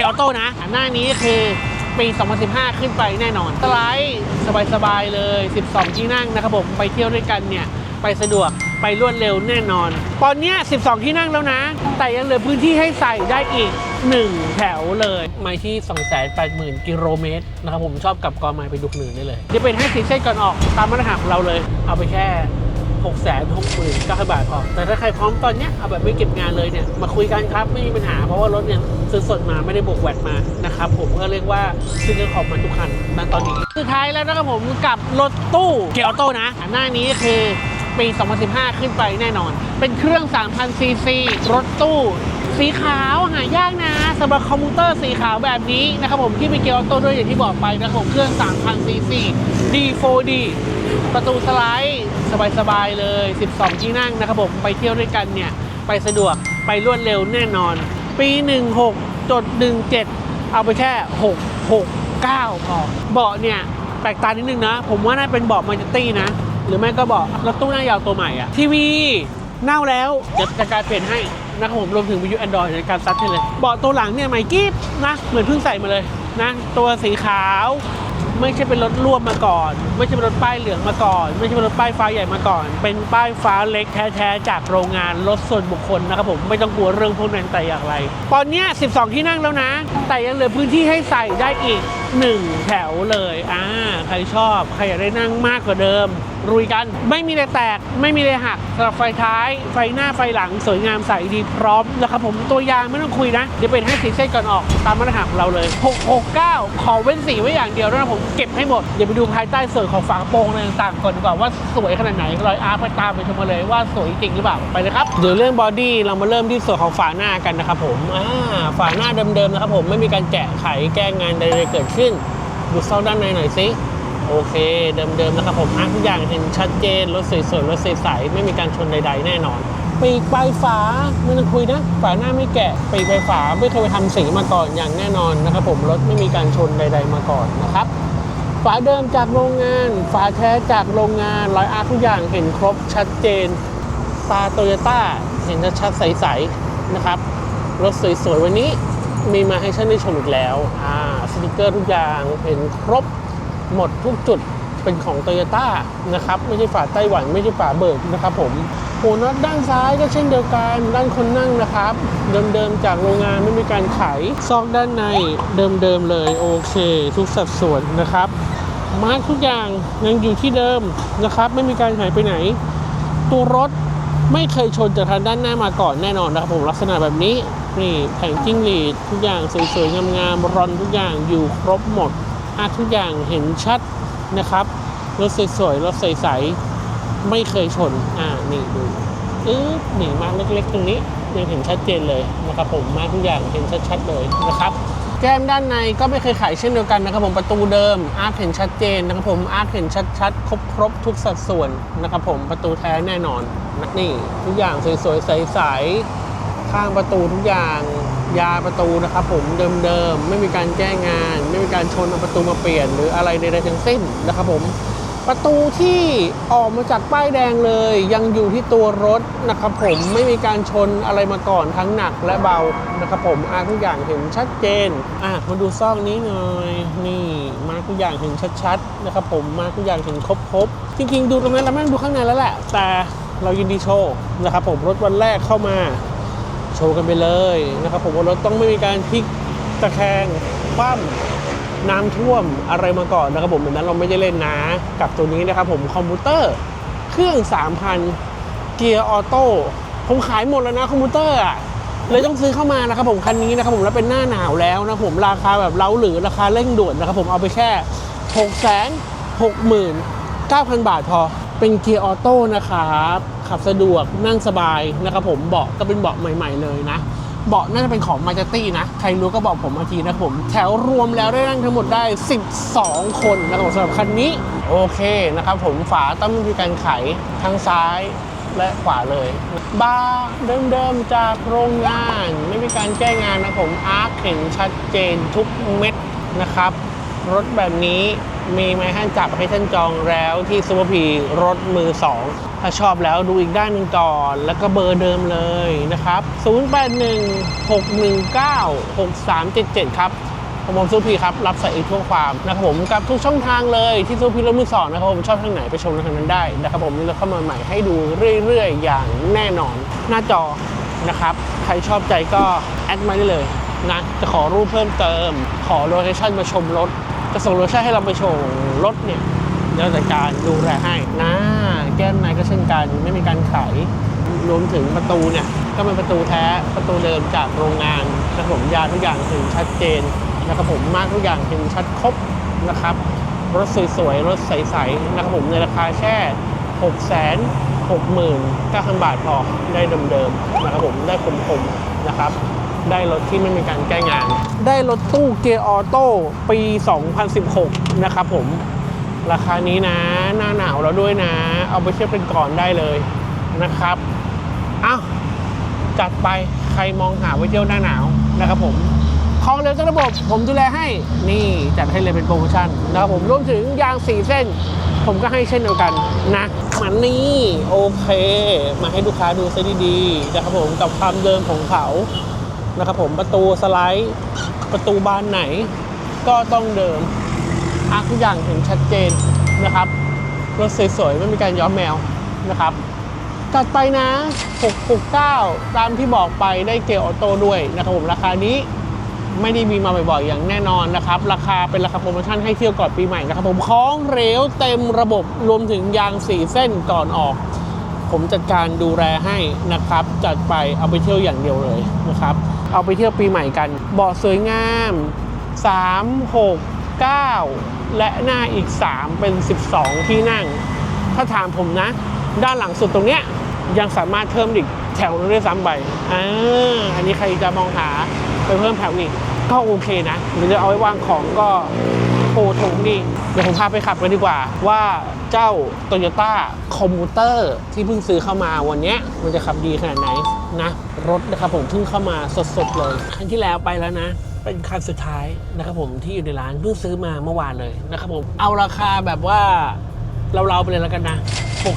ียออโต้นะหน้านี้คือปี 2015 ขึ้นไปแน่นอนสไลด์สบายๆเลย 12 ที่นั่งนะครับผมไปเที่ยวด้วยกันเนี่ย ไปสะดวกไปรวดเร็วแน่นอน ตอนนี้ 12 ที่นั่งแล้วนะ แต่ยังเหลือพื้นที่ให้ใส่ได้อีก 1 แถวเลยไม้ที่ 280,000 กิโลเมตรนะครับผมชอบกลับกอไม้ไปดุกหนึ่งได้เลยเดี๋ยวเป็นให้สีเส้นก่อนออกตามมาตรฐานของเราเลย เอาไปแค่ 6 6 9 0 0 0 9บาทพอแต่ถ้าใครพร้อมตอนเนี้ยเอาแบบไม่เก็บงานเลยเนี่ยมาคุยกันครับไม่มีปัญหาเพราะว่ารถเนี่ยซื้อสดมาไม่ได้บวกแวตมานะครับผมก็เรียกว่าซื้อเครื่องของมาทุกคันณตอนนี้สุดท้ายแล้วนะครับผมกับรถตู้เกียร์ออโต้นะหน้านี้คือปี 2015 ขึ้นไปแน่นอน เป็นเครื่อง 3,000ซีซีรถตู้ สีขาวหายากนะ สำหรับคอมพิวเตอร์สีขาวแบบนี้นะครับผมที่เป็นเกียร์ออโต้ด้วยอย่างที่บอกไปนะครับผมเครื่อง 3,000 ซีซี D4D ประตูสไลด์สบายๆเลย 12 ที่นั่งนะครับผมไปเที่ยวด้วยกันเนี่ยไปสะดวกไปรวดเร็วแน่นอน ปี 16จด17 เอาไปแค่ 6 6 9พอเบาะเนี่ยแตกตานิดนึงนะ ผมว่าน่าเป็นเบาะมาจิตี้นะ หรือไม่ก็เบาะรถตู้หน้ายาวตัวใหม่อะทีวีเน่าแล้วเดี๋ยวจะการเปลี่ยนให้ นะครับผมรวมถึงวิทยุแอนดรอยในการซัดให้เลยเบาะตัวหลังเนี่ยใหม่กิ๊บนะเหมือนเพิ่งใส่มาเลยนะตัวสีขาวไม่ใช่เป็นรถร่วมมาก่อน ไม่ใช่เป็นรถป้ายเหลืองมาก่อน ไม่ใช่เป็นรถป้ายฟ้าใหญ่มาก่อน เป็นป้ายฟ้าเล็กแท้ๆจากโรงงานรถส่วนบุคคลนะครับผมไม่ต้องกลัวเรื่องพวกนั้นแต่อย่างไร ตอนนี้ 12 ที่นั่งแล้วนะ แต่ยังเหลือพื้นที่ให้ใส่ได้อีก 1 แถวเลยอ่าใครชอบใครอยากได้นั่งมากกว่าเดิม รุยกัน ไม่มีอะไรแตก ไม่มีอะไรหักสำหรับไฟท้าย ไฟหน้าไฟหลังสวยงามใสดีพร้อมนะครับผมตัวยางไม่ต้องคุยนะเดี๋ยวเป็นให้สีเส้นก่อนออกตามมาตรฐานของเราเลย 669 ขอเว้นสีไว้อย่างเดียวแล้วนะผมเก็บให้หมดเดี๋ยวไปดูภายใต้ส่วนของฝากระโปรงอะไรต่างๆก่อนดีกว่าว่าสวยขนาดไหนรอยอาร์ไปตามไปชมกันเลยว่าสวยจริงหรือเปล่าไปเลยครับเดี๋ยวเรื่องบอดี้เรามาเริ่มที่ส่วนของฝาหน้ากันนะครับผมอ่าฝาหน้าเดิมๆนะครับผมไม่มีการแกะไขแก้งานใดๆเกิดขึ้นดูซอกด้านในหน่อยสิ โอเคเดิมๆนะครับผมอะทุกอย่างเห็นชัดเจนรถสวยๆรถใสๆไม่มีการชนใด ๆ แน่นอนปีกปลายฝาไม่ต้องคุยนะฝาหน้าไม่แกะปีกปลายฝาไม่เคยไปทำสีมาก่อนอย่างแน่นอนนะครับผมรถไม่มีการชนใด ๆมาก่อนนะครับฝาเดิมจากโรงงาน ฝาแท้จากโรงงานรอยอาร์ทุกอย่างเห็นครบชัดเจนตาโตโยต้าเห็นชัดๆใสๆนะครับรถสวยๆวันนี้มีมาให้ฉันได้ชมอีกแล้วอ่าสติกเกอร์ทุกอย่างเห็นครบ หมดทุกจุดเป็นของโตโยต้านะครับ ไม่ใช่ฝาไต้หวันไม่ใช่ฝาเบิร์กนะครับผมโอ้น็อตด้านซ้ายก็เช่นเดียวกันด้านคนนั่งนะครับ เดิมๆจากโรงงานไม่มีการไขซอกด้านในเดิมๆเลยโอเค ทุกสัดส่วนนะครับ มาร์กทุกอย่างยังอยู่ที่เดิมนะครับ ไม่มีการหายไปไหน ตัวรถไม่เคยชนจากทางด้านหน้ามาก่อนแน่นอนนะครับผมลักษณะแบบนี้นี่แผงจิ้งหรีดทุกอย่างสวยๆงามๆรอนทุกอย่างอยู่ครบหมด อาทุกอย่างเห็นชัดนะครับ รถสวยๆ รถใสๆ ไม่เคยชน อ่า นี่ดูอึ๊บนี่มากเล็กๆ ตรงนี้ยังเห็นชัดเจนเลยนะครับผม มาทุกอย่างเห็นชัดๆ เลยนะครับแก้มด้านในก็ไม่เคยขายเช่นเดียวกันนะครับผมประตูเดิมอาร์คเห็นชัดเจนนะครับผมอาร์คเห็นชัดๆครบครบทุกสัดส่วนนะครับผมประตูแท้แน่นอนนี่ทุกอย่างสวยๆใสๆข้างประตูทุกอย่าง ยาประตูนะครับผมเดิมๆ ไม่มีการแก้งาน ไม่มีการชนเอาประตูมาเปลี่ยน หรืออะไรใดๆทั้งสิ้นนะครับผมประตูที่ออกมาจากป้ายแดงเลย ยังอยู่ที่ตัวรถนะครับผมไม่มีการชนอะไรมาก่อนทั้งหนักและเบานะครับผมอาทุกอย่างเห็นชัดเจนอะมาดูซอกนี้หน่อยนี่มาทุกอย่างเห็นชัดๆนะครับผมมาทุกอย่างเห็นครบๆจริงๆ ดูตรงนั้นเราไม่งดูข้างในแล้วแหละ แต่เรายินดีโชว์นะครับผมรถวันแรกเข้ามา ชว์กันไปเลยนะครับผมว่ารถต้องไม่มีการพลิกตะแคงคว่ำน้ำท่วมอะไรมาก่อนนะครับผมดังนั้นเราไม่ได้เล่นนะกับตัวนี้นะครับผมคอมพิวเตอร์ เครื่อง 3,000 เกียร์ออโต้ผมขายหมดแล้วนะคอมพิวเตอร์อะเลยต้องซื้อเข้ามานะครับผมคันนี้นะครับผมแล้วเป็นหน้าหนาวแล้วนะผมราคาแบบเล้าหรือราคาเร่งด่วนนะครับผมเอาไปแค่6 6 6 9 0 0 0 บาทพอเป็นเกียร์ออโต้นะครับ ขับสะดวกนั่งสบายนะครับผมเบาะก็เป็นเบาะใหม่ ๆ เลยนะ เบาะน่าจะเป็นของมาจตี้นะ ใครรู้ก็บอกผมมาทีนะครับผม แถวรวมแล้วได้นั่งทั้งหมดได้ 12 คนนะครับสำหรับคันนี้โอเคนะครับผมฝาต้องมีการไขทั้งซ้ายและขวาเลยบาร์เดิมๆจากโรงงาน ไม่มีการแก้งานนะครับผมอาร์คเห็นชัดเจนทุกเม็ดนะครับ รถแบบนี้ มีไม้ให้จับให้ท่านจองแล้วที่ซูเปอร์พีรถมือ 2 ถ้าชอบแล้วดูอีกด้านหนึ่งก่อน แล้วก็เบอร์เดิมเลยนะครับ 0816196377 ครับผมมซูพีครับ รับใส่อีกทั่วความนะครับผมกับทุกช่องทางเลยที่ซูพีรถมือสองนะครับผมชอบทางไหนไปชมทางนั้นได้นะครับผมมีรถเข้ามาใหม่ให้ดูเรื่อยๆ อย่างแน่นอน หน้าจอนะครับ ใครชอบใจก็แอดมาได้เลยนะจะขอรูปเพิ่มเติม ขอโลเคชั่นมาชมรถ จะส่งโลเชั่นให้เราไปโชมรถเนี่ยเดี๋ยวจัดการดูแลให้นะแก้มในก็เช่นกันไม่มีการขายรวมถึงประตูเนี่ยก็เป็นประตูแท้ประตูเดิมจากโรงงานนะครับผมยาทุกอย่างถึงชัดเจนนะครับผมมากทุกอย่างเห็นชัดครบนะครับ รถสวยๆ รถใสๆนะครับผมในราคาแค่6 6 9 0 0 0 บาทพอได้เดิมๆนะครับผมได้คมๆนะครับ ได้รถที่ไม่มีการแก้งาน ได้รถตู้เกียร์ออโต้ปี 2016 นะครับผม ราคานี้นะ หน้าหนาวแล้วด้วยนะ เอาไปเทียบเป็นก่อนได้เลยนะครับอ้าวจัดไปใครมองหาไว้เที่ยวหน้าหนาวนะครับผมของเร็วทั้งระบบผมดูแลให้นี่จัดให้เลยเป็นโปรโมชั่นนะครับผมรวมถึงยางสีเส้น ผมก็ให้เช่นเดียวกันนะมันนี่โอเค มาให้ลูกค้าดูซะดีๆนะครับผมกับความเดิมของเขา นะครับผมประตูสไลด์ประตูบานไหน ก็ต้องเดิมอาทุกอย่างเห็นชัดเจนนะครับรถสวยๆไม่มีการย้อมแมวนะครับจัดไปนะ 669 ตามที่บอกไปได้เกียร์ออโต้ด้วยนะครับผมราคานี้ไม่ได้มีมาบ่อยๆ อย่างแน่นอนนะครับ ราคาเป็นราคาโปรโมชั่นให้เที่ยวก่อนปีใหม่นะครับผมคล้องเหลวเต็มระบบรวมถึงยางสีเส้นก่อนออก ผมจัดการดูแลให้นะครับ จัดไปเอาไปเที่ยวอย่างเดียวเลยนะครับ เอาไปเที่ยวปีใหม่กันเบาะสวยงาม 3 6 9 และหน้าอีก 3 เป็น 12 ที่นั่ง ถ้าถามผมนะ ด้านหลังสุดตรงเนี้ยยังสามารถเพิ่มอีกแถวนึงด้วยซ้ำไปอ่าอันนี้ใครจะมองหาไปเพิ่มแถวอีกก็โอเคนะหรือจะเอาไว้วางของก็โอ้ถงดีเดี๋ยวผมพาไปขับกันดีกว่าว่า เจ้า Toyota c o m m u t e r ที่เพิ่งซื้อเข้ามาวันนี้มันจะขับดีขนาดไหนนะรถนะครับผมเพิ่งเข้ามาสดๆเลยครั้งที่แล้วไปแล้วนะเป็นคันสุดท้ายนะครับผมที่อยู่ในร้านเพิ่งซื้อมาเมื่อวานเลยนะครับผมเอาราคาแบบว่าเราๆไปเลยแล้วกันนะ 6 6 0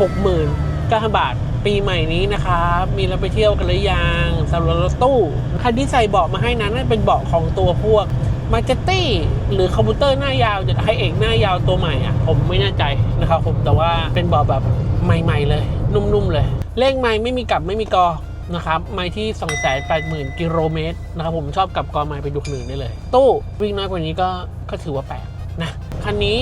0 0 9,000 บาท ปีใหม่นี้นะครับ มีเราไปเที่ยวกันหรือยังสำหรับรถตู้คันที่ใส่เบาะมาให้นั้นเป็นเบาะของตัวพวก มาเจตี้หรือคอมพิวเตอร์หน้ายาวจะให้เอกหน้ายาวตัวใหม่อะผมไม่แน่ใจนะครับผมแต่ว่าเป็นเบาแบบใหม่ๆเลย นุ่มๆเลย เลขไม้ไม่มีกลับไม่มีกอนะครับไม้ที่ 280,000 กิโลเมตรนะครับผมชอบกลับกอไม้ไปดูคนอื่นได้เลย ตู้วิ่งน้อยกว่านี้ก็ก็ถือว่าแปลกนะคันนี้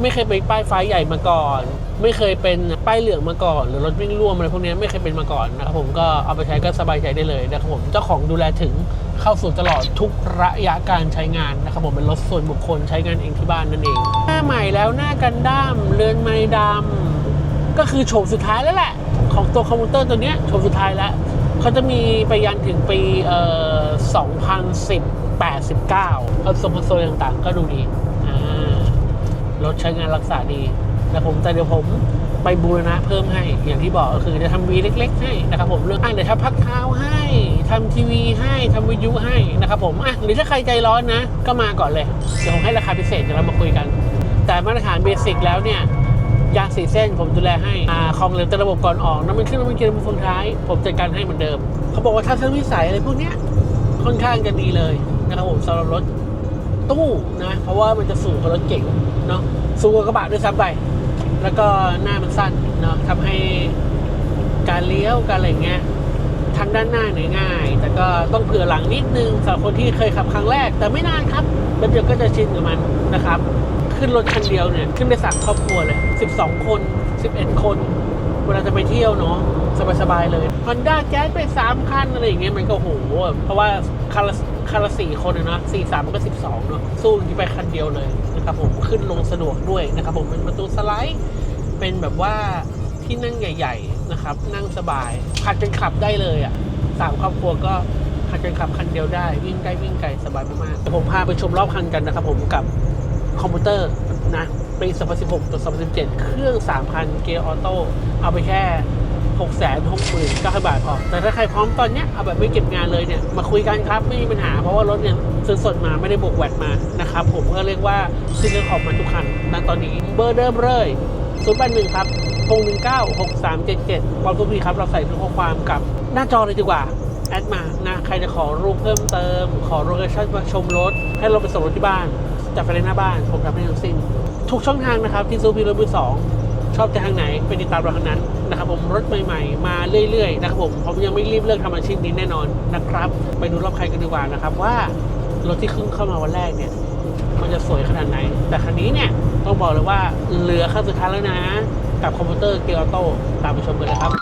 ไม่เคยไปป้ายไฟใหญ่มาก่อน ไม่เคยเป็นป้ายเหลืองมาก่อน หรือรถวิ่งร่วมอะไรพวกนี้ไม่เคยเป็นมาก่อนนะครับผมก็เอาไปใช้ก็สบายใจได้เลยนะครับผมเจ้าของดูแลถึง เข้าสู่ตลอดทุกระยะการใช้งานนะครับผมเป็นรถส่วนบุคคลใช้งานเองที่บ้านนั่นเอง หน้าใหม่แล้วหน้ากันด้ามเรือนไม้ดำก็คือโฉมสุดท้ายแล้วแหละ ของตัวคอมพิวเตอร์ตัวนี้โฉมสุดท้ายแล้วเขาจะมีไปยันถึงปีเอ่อ2010 89เอาสมคอนโซลต่างๆ ก็ดูดีรถใช้งานรักษาดีนะผมแต่เดี๋ยวผมไปบูรณะเพิ่มให้อย่างที่บอกก็คือจะทำวีเล็ก ๆ ให้นะครับผมเรื่องอะเดี๋ยวทำพักเท้าให้ ทำทีวีให้ทำวิทยุให้นะครับผมอะหรือถ้าใครใจร้อนนะ ก็มาก่อนเลย เดี๋ยวผมให้ราคาพิเศษเดี๋ยวเรามาคุยกัน แต่มาตรฐานเบสิกแล้วเนี่ยยางสีเส้นผมดูแลให้อ่าคอมเร็วแต่ระบบก่อนออกน้ำมันเครื่องน้ำมันเกียร์น้ำมันเฟืองท้าย ผมจัดการให้เหมือนเดิม เขาบอกว่าทัศนวิสัยอะไรพวกเนี้ยค่อนข้างจะดีเลยนะครับผมสำหรับรถตู้นะเพราะว่ามันจะสูงกว่ารถเก๋งเนาะสูงกว่ากระบะด้วยซ้ำไป แล้วก็หน้ามันสั้นเนาะทำให้การเลี้ยวการอะไรเงี้ย ทางด้านหน้าเนี่ยง่ายแต่ก็ต้องเผื่อหลังนิดนึงสำหรับคนที่เคยขับครั้งแรก แต่ไม่นานครับแป๊บเดียวก็จะชินกับมันนะครับ ขึ้นรถคันเดียวเนี่ยขึ้นไปสั่งครอบครัวเลย 12 คน 11 คนเวลาจะไปเที่ยวเนาะสบายๆเลย Honda Jazz ไป3คันอะไรอย่างเงี้ยมันก็โหเพราะว่าคันละคันละสี่คนเนาะสี่สามมันก็12เนาะสู้ที่ไปคันเดียวเลยนะครับผมขึ้นลงสะดวกด้วยนะครับผมเป็นประตูสไลด์ เป็นแบบว่าที่นั่งใหญ่ ๆ นะครับ นั่งสบายผัดกันขับได้เลยอะสามครอบครัวก็ผัดกันขับคันเดียวได้ วิ่งใกล้วิ่งไกลสบายมากๆผมพาไปชมรอบคันกันนะครับผมกับคอมพิวเตอร์นะปี 2016ตัว2017 เครื่อง 3,000 เกียร์ออโต้เอาไปแค่ 6 6 9 0 0 0 บาทพอ แต่ถ้าใครพร้อมตอนเนี้ยเอาแบบไม่เก็บงานเลยเนี่ย มาคุยกันครับ ไม่มีปัญหา เพราะว่ารถเนี่ยซื้อสดมาไม่ได้บวกแวดมานะครับ ผมก็เรียกว่าซื้อเรื่องของมาทุกคันณตอนนี้เบอร์เดิมเลย0 8 1ครับ 6 1 9 6 3 7 7ความทุกทีครับ เราใส่ทุกข้อความกับหน้าจอเลยดีกว่า แอดมานะ ใครจะขอรูปเพิ่มเติม ขอโลเคชั่นมาชมรถ ให้เราไปส่งรถที่บ้านจากไฟแนนซ์หน้าบ้าน ผมทำให้ทั้งสิ้น ทุกช่องทางนะครับที่ซูพีรถมือสองชอบจะทางไหนไปติดตามเราทางนั้นนะครับผมรถใหม่ๆ มาเรื่อยๆนะครับผมผมยังไม่รีบเลิกทำอาชีพนี้แน่นอนนะครับ ไปดูรอบใครกันดีกว่านะครับว่ารถที่ขึ้นเข้ามาวันแรกเนี่ย มันจะสวยขนาดไหน แต่คันนี้เนี่ยต้องบอกเลยว่าเหลือขั้นสุดท้ายแล้วนะ กับคอมพิวเตอร์เกียร์ออโต้ตามไปชมกันเลยครับ